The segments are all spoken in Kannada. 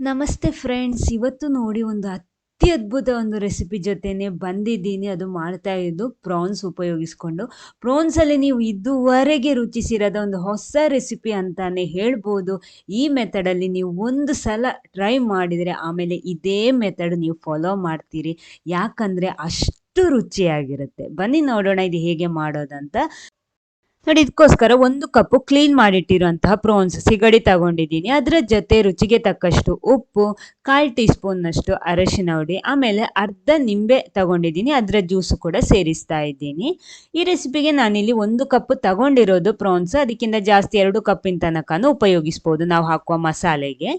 ನಮಸ್ತೆ ಫ್ರೆಂಡ್ಸ್, ಇವತ್ತು ನೋಡಿ ಒಂದು ಅತಿ ಅದ್ಭುತ ಒಂದು ರೆಸಿಪಿ ಜೊತೆನೆ ಬಂದಿದ್ದೀನಿ. ಅದು ಮಾಡ್ತಾ ಇದ್ದು ಪ್ರಾನ್ಸ್ ಉಪಯೋಗಿಸ್ಕೊಂಡು. ಪ್ರಾನ್ಸಲ್ಲಿ ನೀವು ಇದುವರೆಗೆ ರುಚಿಸಿರದ ಒಂದು ಹೊಸ ರೆಸಿಪಿ ಅಂತಾನೆ ಹೇಳ್ಬೋದು. ಈ ಮೆಥಡಲ್ಲಿ ನೀವು ಒಂದು ಸಲ ಟ್ರೈ ಮಾಡಿದರೆ ಆಮೇಲೆ ಇದೇ ಮೆಥಡ್ ನೀವು ಫಾಲೋ ಮಾಡ್ತೀರಿ. ಯಾಕಂದರೆ ಅಷ್ಟು ರುಚಿಯಾಗಿರುತ್ತೆ. ಬನ್ನಿ ನೋಡೋಣ ಇದು ಹೇಗೆ ಮಾಡೋದಂತ. ನೋಡಿ, ಇದಕ್ಕೋಸ್ಕರ ಒಂದು ಕಪ್ಪು ಕ್ಲೀನ್ ಮಾಡಿಟ್ಟಿರುವಂತಹ ಪ್ರಾನ್ಸ್ ಸಿಗಡಿ ತಗೊಂಡಿದ್ದೀನಿ. ಅದರ ಜೊತೆ ರುಚಿಗೆ ತಕ್ಕಷ್ಟು ಉಪ್ಪು, ಕಾಲು ಟೀ ಸ್ಪೂನ್ನಷ್ಟು ಅರಶಿನ ಹುಡಿ, ಆಮೇಲೆ ಅರ್ಧ ನಿಂಬೆ ತಗೊಂಡಿದ್ದೀನಿ. ಅದರ ಜ್ಯೂಸು ಕೂಡ ಸೇರಿಸ್ತಾ ಇದ್ದೀನಿ. ಈ ರೆಸಿಪಿಗೆ ನಾನಿಲ್ಲಿ ಒಂದು ಕಪ್ ತಗೊಂಡಿರೋದು ಪ್ರಾನ್ಸ್ ಅದಕ್ಕಿಂತ ಜಾಸ್ತಿ ಎರಡು ಕಪ್ಪಿನ ತನಕನೂ ಉಪಯೋಗಿಸ್ಬೋದು ನಾವು ಹಾಕುವ ಮಸಾಲೆಗೆ.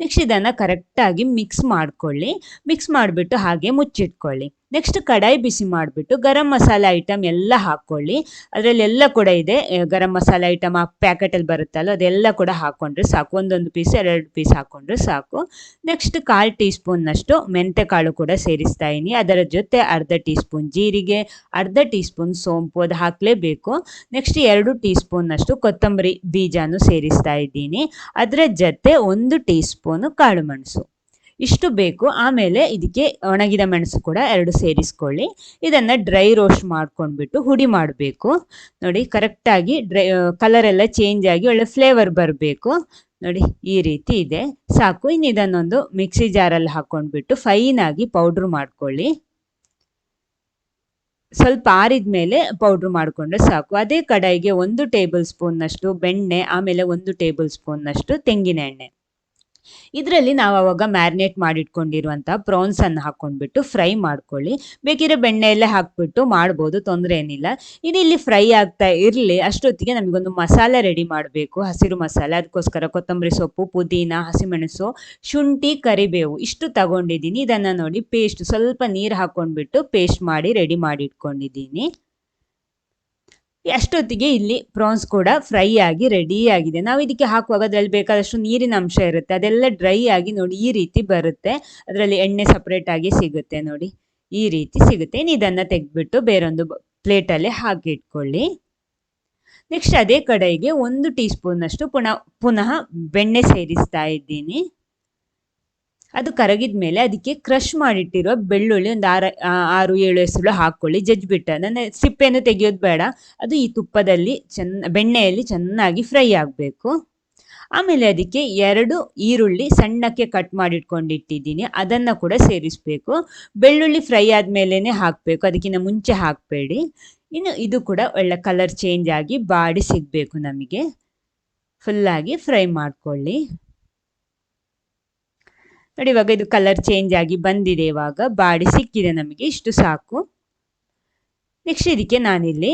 ನೆಕ್ಸ್ಟ್ ಇದನ್ನು ಕರೆಕ್ಟಾಗಿ ಮಿಕ್ಸ್ ಮಾಡಿಕೊಳ್ಳಿ. ಮಿಕ್ಸ್ ಮಾಡಿಬಿಟ್ಟು ಹಾಗೆ ಮುಚ್ಚಿಟ್ಕೊಳ್ಳಿ. ನೆಕ್ಸ್ಟ್ ಕಡಾಯಿ ಬಿಸಿ ಮಾಡಿಬಿಟ್ಟು ಗರಂ ಮಸಾಲೆ ಐಟಮ್ ಎಲ್ಲ ಹಾಕ್ಕೊಳ್ಳಿ. ಅದರಲ್ಲಿ ಎಲ್ಲ ಕೂಡ ಇದೆ. ಗರಂ ಮಸಾಲೆ ಐಟಮ್ ಆ ಪ್ಯಾಕೆಟಲ್ಲಿ ಬರುತ್ತಲ್ಲ, ಅದೆಲ್ಲ ಕೂಡ ಹಾಕ್ಕೊಂಡ್ರೆ ಸಾಕು. ಒಂದೊಂದು ಪೀಸ್ ಎರಡು ಪೀಸ್ ಹಾಕ್ಕೊಂಡ್ರೆ ಸಾಕು. ನೆಕ್ಸ್ಟ್ ಕಾಲು ಟೀ ಸ್ಪೂನ್ನಷ್ಟು ಮೆಂತೆ ಕಾಳು ಕೂಡ ಸೇರಿಸ್ತಾ ಇದ್ದೀನಿ ಅದರ ಜೊತೆ ಅರ್ಧ ಟೀ ಸ್ಪೂನ್ ಜೀರಿಗೆ, ಅರ್ಧ ಟೀ ಸ್ಪೂನ್ ಸೋಂಪು ಅದು ಹಾಕಲೇಬೇಕು. ನೆಕ್ಸ್ಟ್ ಎರಡು ಟೀ ಸ್ಪೂನ್ನಷ್ಟು ಕೊತ್ತಂಬರಿ ಬೀಜನೂ ಸೇರಿಸ್ತಾ ಇದ್ದೀನಿ ಅದರ ಜೊತೆ ಒಂದು ಟೀ ಸ್ಪೂನು ಕಾಳು ಮೆಣಸು. ಇಷ್ಟು ಬೇಕು. ಆಮೇಲೆ ಇದಕ್ಕೆ ಒಣಗಿದ ಮೆಣಸು ಕೂಡ ಎರಡು ಸೇರಿಸ್ಕೊಳ್ಳಿ. ಇದನ್ನು ಡ್ರೈ ರೋಸ್ಟ್ ಮಾಡ್ಕೊಂಡ್ಬಿಟ್ಟು ಹುಡಿ ಮಾಡಬೇಕು. ನೋಡಿ ಕರೆಕ್ಟಾಗಿ ಡ್ರೈ ಕಲರ್ ಎಲ್ಲ ಚೇಂಜ್ ಆಗಿ ಒಳ್ಳೆ ಫ್ಲೇವರ್ ಬರಬೇಕು. ನೋಡಿ, ಈ ರೀತಿ ಇದೆ. ಸಾಕು. ಇನ್ನು ಇದನ್ನೊಂದು ಮಿಕ್ಸಿ ಜಾರಲ್ಲಿ ಹಾಕ್ಕೊಂಡ್ಬಿಟ್ಟು ಫೈನಾಗಿ ಪೌಡ್ರ್ ಮಾಡ್ಕೊಳ್ಳಿ. ಸ್ವಲ್ಪ ಆರಿದ ಮೇಲೆ ಪೌಡ್ರ್ ಮಾಡಿಕೊಂಡ್ರೆ ಸಾಕು. ಅದೇ ಕಡಾಯಿಗೆ ಒಂದು ಟೇಬಲ್ ಸ್ಪೂನ್ನಷ್ಟು ಬೆಣ್ಣೆ, ಆಮೇಲೆ ಒಂದು ಟೇಬಲ್ ಸ್ಪೂನ್ನಷ್ಟು ತೆಂಗಿನ ಎಣ್ಣೆ. ಇದರಲ್ಲಿ ನಾವು ಅವಾಗ ಮ್ಯಾರಿನೇಟ್ ಮಾಡಿಟ್ಕೊಂಡಿರುವಂಥ ಪ್ರಾನ್ಸನ್ನು ಹಾಕ್ಕೊಂಡ್ಬಿಟ್ಟು ಫ್ರೈ ಮಾಡ್ಕೊಳ್ಳಿ. ಬೇಕಿದ್ರೆ ಬೆಣ್ಣೆಯಲ್ಲೇ ಹಾಕ್ಬಿಟ್ಟು ಮಾಡ್ಬೋದು, ತೊಂದರೆ ಏನಿಲ್ಲ. ಇದು ಇಲ್ಲಿ ಫ್ರೈ ಆಗ್ತಾ ಇರಲಿ, ಅಷ್ಟೊತ್ತಿಗೆ ನಮಗೊಂದು ಮಸಾಲೆ ರೆಡಿ ಮಾಡಬೇಕು. ಹಸಿರು ಮಸಾಲೆ ಅದಕ್ಕೋಸ್ಕರ ಕೊತ್ತಂಬರಿ ಸೊಪ್ಪು, ಪುದೀನ, ಹಸಿಮೆಣಸು, ಶುಂಠಿ, ಕರಿಬೇವು, ಇಷ್ಟು ತಗೊಂಡಿದ್ದೀನಿ. ಇದನ್ನು ನೋಡಿ ಪೇಸ್ಟ್ ಸ್ವಲ್ಪ ನೀರು ಹಾಕ್ಕೊಂಡ್ಬಿಟ್ಟು ಪೇಸ್ಟ್ ಮಾಡಿ ರೆಡಿ ಮಾಡಿ ಇಟ್ಕೊಂಡಿದ್ದೀನಿ ಅಷ್ಟೊತ್ತಿಗೆ ಇಲ್ಲಿ ಪ್ರಾನ್ಸ್ ಕೂಡ ಫ್ರೈ ಆಗಿ ರೆಡಿ ಆಗಿದೆ. ನಾವು ಇದಕ್ಕೆ ಹಾಕುವಾಗ ಅದರಲ್ಲಿ ಬೇಕಾದಷ್ಟು ನೀರಿನ ಅಂಶ ಇರುತ್ತೆ. ಅದೆಲ್ಲ ಡ್ರೈ ಆಗಿ ನೋಡಿ ಈ ರೀತಿ ಬರುತ್ತೆ. ಅದರಲ್ಲಿ ಎಣ್ಣೆ ಸಪ್ರೇಟ್ ಆಗಿ ಸಿಗುತ್ತೆ ನೋಡಿ. ಈ ರೀತಿ ಸಿಗುತ್ತೆ. ಇನ್ನು ಇದನ್ನು ತೆಗೆದ್ಬಿಟ್ಟು ಬೇರೊಂದು ಪ್ಲೇಟಲ್ಲಿ ಹಾಕಿ ಇಟ್ಕೊಳ್ಳಿ ನೆಕ್ಸ್ಟ್ ಅದೇ ಕಡೆಗೆ ಒಂದು ಟೀ ಸ್ಪೂನಷ್ಟು ಪುನಃ ಪುನಃ ಬೆಣ್ಣೆ ಸೇರಿಸ್ತಾ ಇದ್ದೀನಿ. ಅದು ಕರಗಿದ ಮೇಲೆ ಅದಕ್ಕೆ ಕ್ರಷ್ ಮಾಡಿಟ್ಟಿರೋ ಬೆಳ್ಳುಳ್ಳಿ ಒಂದು ಆರು ಆರು, ಏಳು ಹೆಸರು ಹಾಕ್ಕೊಳ್ಳಿ ಜಜ್ಜಿಬಿಟ್ಟು ನನ್ನ ಸಿಪ್ಪೆಯನ್ನು ತೆಗೆಯೋದು ಬೇಡ. ಅದು ಈ ತುಪ್ಪದಲ್ಲಿ ಚೆನ್ನ ಬೆಣ್ಣೆಯಲ್ಲಿ ಚೆನ್ನಾಗಿ ಫ್ರೈ ಆಗಬೇಕು. ಆಮೇಲೆ ಅದಕ್ಕೆ ಎರಡು ಈರುಳ್ಳಿ ಸಣ್ಣಕ್ಕೆ ಕಟ್ ಮಾಡಿಟ್ಕೊಂಡಿಟ್ಟಿದ್ದೀನಿ. ಅದನ್ನು ಕೂಡ ಸೇರಿಸಬೇಕು. ಬೆಳ್ಳುಳ್ಳಿ ಫ್ರೈ ಆದಮೇಲೇ ಹಾಕಬೇಕು. ಅದಕ್ಕಿಂತ ಮುಂಚೆ ಹಾಕಬೇಡಿ. ಇನ್ನು ಇದು ಕೂಡ ಒಳ್ಳೆ ಕಲರ್ ಚೇಂಜ್ ಆಗಿ ಬಾಡಿ ಸಿಗಬೇಕು ನಮಗೆ. ಫುಲ್ಲಾಗಿ ಫ್ರೈ ಮಾಡ್ಕೊಳ್ಳಿ. ನೋಡಿ, ಇವಾಗ ಇದು ಕಲರ್ ಚೇಂಜ್ ಆಗಿ ಬಂದಿದೆ ಇವಾಗ. ಬಾಡಿ ಸಿಕ್ಕಿದೆ ನಮಗೆ, ಇಷ್ಟು ಸಾಕು. ನೆಕ್ಸ್ಟ್ ಇದಕ್ಕೆ ನಾನಿಲ್ಲಿ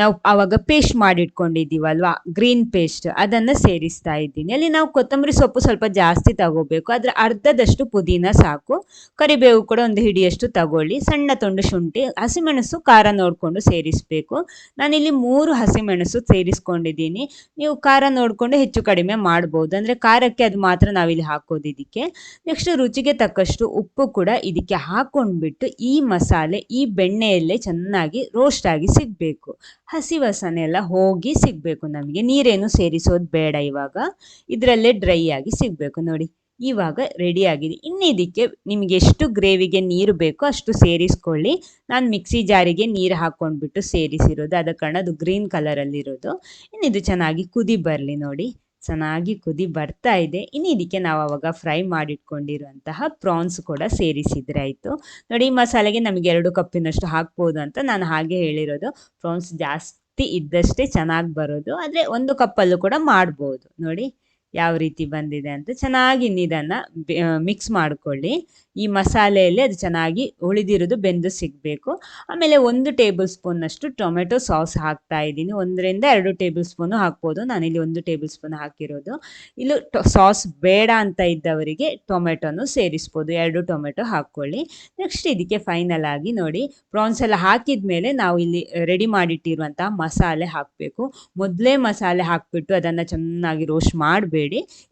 ನಾವು ಆವಾಗ ಪೇಸ್ಟ್ ಮಾಡಿಟ್ಕೊಂಡಿದ್ದೀವಲ್ವಾ? ಗ್ರೀನ್ ಪೇಸ್ಟ್ ಅದನ್ನು ಸೇರಿಸ್ತಾ ಇದ್ದೀನಿ. ಅಲ್ಲಿ ನಾವು ಕೊತ್ತಂಬರಿ ಸೊಪ್ಪು ಸ್ವಲ್ಪ ಜಾಸ್ತಿ ತಗೋಬೇಕು. ಅದರ ಅರ್ಧದಷ್ಟು ಪುದೀನ ಸಾಕು. ಕರಿಬೇವು ಕೂಡ ಒಂದು ಹಿಡಿಯಷ್ಟು ತಗೊಳ್ಳಿ. ಸಣ್ಣ ತುಂಡು ಶುಂಠಿ, ಹಸಿಮೆಣಸು, ಖಾರ ನೋಡಿಕೊಂಡು ಸೇರಿಸಬೇಕು. ನಾನಿಲ್ಲಿ ಮೂರು ಹಸಿಮೆಣಸು ಸೇರಿಸ್ಕೊಂಡಿದ್ದೀನಿ. ನೀವು ಖಾರ ನೋಡಿಕೊಂಡು ಹೆಚ್ಚು ಕಡಿಮೆ ಮಾಡ್ಬೋದು. ಅಂದರೆ ಖಾರಕ್ಕೆ ಅದು ಮಾತ್ರ ನಾವಿಲ್ಲಿ ಹಾಕೋದು ಇದಕ್ಕೆ. ನೆಕ್ಸ್ಟ್ ರುಚಿಗೆ ತಕ್ಕಷ್ಟು ಉಪ್ಪು ಕೂಡ ಇದಕ್ಕೆ ಹಾಕೊಂಡ್ಬಿಟ್ಟು ಈ ಮಸಾಲೆ, ಈ ಬೆಣ್ಣೆಯಲ್ಲೇ ಚೆನ್ನಾಗಿ ರೋಸ್ಟ್ ಆಗಿ ಸಿಗಬೇಕು. ಹಸಿ ವಾಸನೆ ಎಲ್ಲ ಹೋಗಿ ಸಿಗಬೇಕು ನಮಗೆ. ನೀರೇನು ಸೇರಿಸೋದು ಬೇಡ ಇವಾಗ. ಇದರಲ್ಲೇ ಡ್ರೈ ಆಗಿ ಸಿಗಬೇಕು ನೋಡಿ. ಇವಾಗ ರೆಡಿ ಆಗಿದೆ. ಇನ್ನು ಇದಕ್ಕೆ ನಿಮಗೆ ಎಷ್ಟು ಗ್ರೇವಿಗೆ ನೀರು ಬೇಕೋ ಅಷ್ಟು ಸೇರಿಸ್ಕೊಳ್ಳಿ. ನಾನು ಮಿಕ್ಸಿ ಜಾರಿಗೆ ನೀರು ಹಾಕ್ಕೊಂಡ್ಬಿಟ್ಟು ಸೇರಿಸಿರೋದು. ಅದ ಕಾರಣ ಅದು ಗ್ರೀನ್ ಕಲರಲ್ಲಿರೋದು ಇನ್ನು ಇದು ಚೆನ್ನಾಗಿ ಕುದಿ ಬರಲಿ ನೋಡಿ. ಚೆನ್ನಾಗಿ ಕುದಿ ಬರ್ತಾ ಇದೆ. ಇನ್ನು ಇದಕ್ಕೆ ನಾವು ಅವಾಗ ಫ್ರೈ ಮಾಡಿಟ್ಕೊಂಡಿರುವಂತಹ ಪ್ರಾನ್ಸ್ ಕೂಡ ಸೇರಿಸಿದ್ರೆ ಆಯಿತು. ನೋಡಿ, ಈ ಮಸಾಲೆಗೆ ನಮಗೆ ಎರಡು ಕಪ್ಪಿನಷ್ಟು ಹಾಕ್ಬೋದು ಅಂತ ನಾನು ಹಾಗೆ ಹೇಳಿರೋದು. ಪ್ರಾನ್ಸ್ ಜಾಸ್ತಿ ಇದ್ದಷ್ಟೇ ಚೆನ್ನಾಗಿ ಬರೋದು. ಆದರೆ ಒಂದು ಕಪ್ಪಲ್ಲೂ ಕೂಡ ಮಾಡ್ಬೋದು. ನೋಡಿ ಯಾವ ರೀತಿ ಬಂದಿದೆ ಅಂತ ಚೆನ್ನಾಗಿ ಇದನ್ನು ಮಿಕ್ಸ್ ಮಾಡ್ಕೊಳ್ಳಿ. ಈ ಮಸಾಲೆಯಲ್ಲಿ ಅದು ಚೆನ್ನಾಗಿ ಉಳಿದಿರೋದು ಬೆಂದು ಸಿಗಬೇಕು. ಆಮೇಲೆ ಒಂದು ಟೇಬಲ್ ಸ್ಪೂನ್ನಷ್ಟು ಟೊಮೆಟೊ ಸಾಸ್ ಹಾಕ್ತಾ ಇದ್ದೀನಿ. ಒಂದರಿಂದ ಎರಡು ಟೇಬಲ್ ಸ್ಪೂನು ಹಾಕ್ಬೋದು. ನಾನಿಲ್ಲಿ ಒಂದು ಟೇಬಲ್ ಸ್ಪೂನ್ ಹಾಕಿರೋದು. ಇಲ್ಲಿ ಸಾಸ್ ಬೇಡ ಅಂತ ಇದ್ದವರಿಗೆ ಟೊಮೆಟೊನು ಸೇರಿಸ್ಬೋದು. ಎರಡು ಟೊಮೆಟೊ ಹಾಕ್ಕೊಳ್ಳಿ. ನೆಕ್ಸ್ಟ್ ಇದಕ್ಕೆ ಫೈನಲ್ ಆಗಿ ನೋಡಿ ಪ್ರಾನ್ಸ್ ಎಲ್ಲ ಹಾಕಿದ ಮೇಲೆ ನಾವು ಇಲ್ಲಿ ರೆಡಿ ಮಾಡಿಟ್ಟಿರುವಂತಹ ಮಸಾಲೆ ಹಾಕಬೇಕು. ಮೊದಲೇ ಮಸಾಲೆ ಹಾಕಿಬಿಟ್ಟು ಅದನ್ನು ಚೆನ್ನಾಗಿ ರೋಸ್ಟ್ ಮಾಡಬೇಡಿ.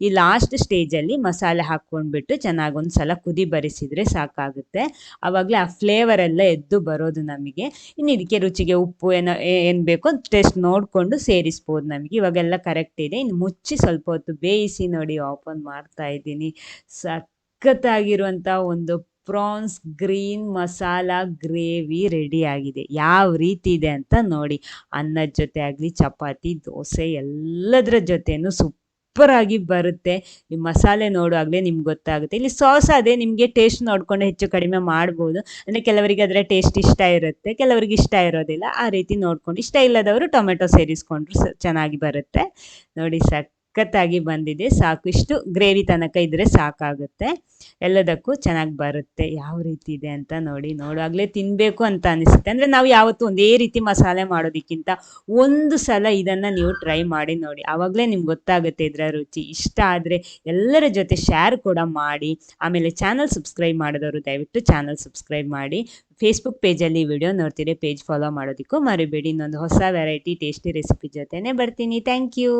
ಈ ಲಾಸ್ಟ್ ಸ್ಟೇಜಲ್ಲಿ ಮಸಾಲೆ ಹಾಕ್ಕೊಂಡ್ಬಿಟ್ಟು ಚೆನ್ನಾಗಿ ಒಂದು ಸಲ ಕುದಿ ಬರಿಸಿದರೆ ಸಾಕಾಗುತ್ತೆ. ಆವಾಗಲೇ ಆ ಫ್ಲೇವರ್ ಎಲ್ಲ ಎದ್ದು ಬರೋದು ನಮಗೆ. ಇನ್ನು ಇದಕ್ಕೆ ರುಚಿಗೆ ಉಪ್ಪು ಏನೋ, ಏನು ಬೇಕೋ ಟೇಸ್ಟ್ ನೋಡಿಕೊಂಡು ಸೇರಿಸ್ಬೋದು ನಮಗೆ. ಇವಾಗೆಲ್ಲ ಕರೆಕ್ಟ್ ಇದೆ. ಇನ್ನು ಮುಚ್ಚಿ ಸ್ವಲ್ಪ ಹೊತ್ತು ಬೇಯಿಸಿ ನೋಡಿ ಓಪನ್ ಮಾಡ್ತಾ ಇದ್ದೀನಿ. ಸಖತ್ತಾಗಿರುವಂಥ ಒಂದು prawns green masala gravy ready ಆಗಿದೆ. ಯಾವ ರೀತಿ ಇದೆ ಅಂತ ನೋಡಿ. ಅನ್ನದ ಜೊತೆ ಆಗಲಿ, ಚಪಾತಿ, ದೋಸೆ ಎಲ್ಲದರ ಜೊತೆನೂ ಸೂಪರಾಗಿ ಬರುತ್ತೆ. ಈ ಮಸಾಲೆ ನೋಡುವಾಗಲೇ ನಿಮ್ಗೆ ಗೊತ್ತಾಗುತ್ತೆ. ಇಲ್ಲಿ ಸಾಸ್ ಅದೇ ನಿಮಗೆ ಟೇಸ್ಟ್ ನೋಡಿಕೊಂಡು ಹೆಚ್ಚು ಕಡಿಮೆ ಮಾಡ್ಬೋದು. ಅಂದರೆ ಕೆಲವರಿಗೆ ಅದರ ಟೇಸ್ಟ್ ಇಷ್ಟ ಇರುತ್ತೆ, ಕೆಲವರಿಗೆ ಇಷ್ಟ ಇರೋದಿಲ್ಲ. ಆ ರೀತಿ ನೋಡ್ಕೊಂಡು ಇಷ್ಟ ಇಲ್ಲದವರು ಟೊಮೆಟೊ ಸೇರಿಸ್ಕೊಂಡ್ರು ಚೆನ್ನಾಗಿ ಬರುತ್ತೆ. ನೋಡಿ ಸಖತ್ತಾಗಿ ಬಂದಿದೆ. ಸಾಕು ಇಷ್ಟು ಗ್ರೇವಿ ತನಕ ಇದ್ದರೆ ಸಾಕಾಗುತ್ತೆ. ಎಲ್ಲದಕ್ಕೂ ಚೆನ್ನಾಗಿ ಬರುತ್ತೆ. ಯಾವ ರೀತಿ ಇದೆ ಅಂತ ನೋಡಿ ನೋಡುವಾಗಲೇ ತಿನ್ನಬೇಕು ಅಂತ ಅನಿಸುತ್ತೆ. ಅಂದರೆ ನಾವು ಯಾವತ್ತೂ ಒಂದೇ ರೀತಿ ಮಸಾಲೆ ಮಾಡೋದಕ್ಕಿಂತ ಒಂದು ಸಲ ಇದನ್ನು ನೀವು ಟ್ರೈ ಮಾಡಿ ನೋಡಿ. ಆವಾಗಲೇ ನಿಮ್ಗೆ ಗೊತ್ತಾಗುತ್ತೆ ಇದರ ರುಚಿ. ಇಷ್ಟ ಆದರೆ ಎಲ್ಲರ ಜೊತೆ ಶೇರ್ ಕೂಡ ಮಾಡಿ. ಆಮೇಲೆ ಚಾನಲ್ ಸಬ್ಸ್ಕ್ರೈಬ್ ಮಾಡಿದವರು ದಯವಿಟ್ಟು ಚಾನಲ್ ಸಬ್ಸ್ಕ್ರೈಬ್ ಮಾಡಿ. ಫೇಸ್ಬುಕ್ ಪೇಜಲ್ಲಿ ವಿಡಿಯೋ ನೋಡ್ತೀರಿ ಪೇಜ್ ಫಾಲೋ ಮಾಡೋದಕ್ಕೂ ಮರಿಬೇಡಿ. ಇನ್ನೊಂದು ಹೊಸ ವೆರೈಟಿ ಟೇಸ್ಟಿ ರೆಸಿಪಿ ಜೊತೆನೇ ಬರ್ತೀನಿ. Thank you